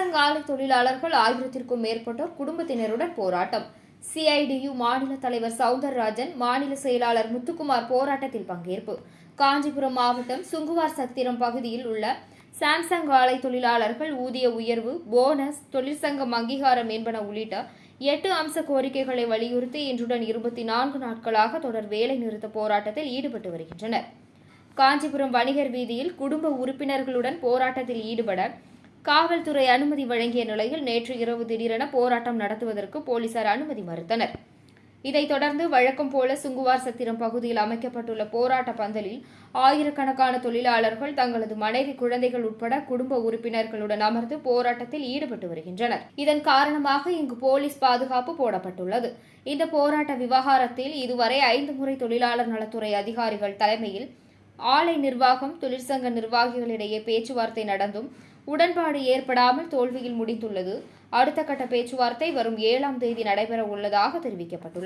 தொழிலாளர்கள் ஆயிரத்திற்கும் மேற்பட்டோர் குடும்பத்தினருடன் போராட்டம். சிஐடியு மாநில தலைவர் சவுந்தரராஜன் மாநில செயலாளர் முத்துக்குமார் போராட்டத்தில் பங்கேற்பு. காஞ்சிபுரம் மாவட்டம் சுங்குவார் சத்திரம் பகுதியில் உள்ள சாம்சங் ஆலை தொழிலாளர்கள் ஊதிய உயர்வு போனஸ் தொழிற்சங்கம் அங்கீகாரம் என்பன உள்ளிட்ட எட்டு அம்ச கோரிக்கைகளை வலியுறுத்தி இன்றுடன் இருபத்தி நான்கு நாட்களாக தொடர் வேலை நிறுத்த போராட்டத்தில் ஈடுபட்டு வருகின்றனர். காஞ்சிபுரம் வணிகர் வீதியில் குடும்ப உறுப்பினர்களுடன் போராட்டத்தில் ஈடுபட காவல்துறை அனுமதி வழங்கிய நிலையில் நேற்று இரவு திடீரென போராட்டம் நடத்துவதற்கு போலீசார் அனுமதி மறுத்தனர். இதைத் தொடர்ந்து வழக்கம் போல சுங்குவார் சத்திரம் பகுதியில் அமைக்கப்பட்டுள்ள போராட்ட பந்தலில் ஆயிரக்கணக்கான தொழிலாளர்கள் தங்களது மனைவி குழந்தைகள் உட்பட குடும்ப உறுப்பினர்களுடன் அமர்ந்து போராட்டத்தில் ஈடுபட்டு வருகின்றனர். இதன் காரணமாக இங்கு போலீஸ் பாதுகாப்பு போடப்பட்டுள்ளது. இந்த போராட்ட விவகாரத்தில் இதுவரை ஐந்து முறை தொழிலாளர் நலத்துறை அதிகாரிகள் தலைமையில் ஆலை நிர்வாகம் தொழிற்சங்க நிர்வாகிகளிடையே பேச்சுவார்த்தை நடந்தும் உடன்பாடு ஏற்படாமல் தோல்வியில் முடிந்துள்ளது. அடுத்த கட்ட பேச்சுவார்த்தை வரும் ஏழாம் தேதி நடைபெற உள்ளதாக தெரிவிக்கப்பட்டுள்ளது.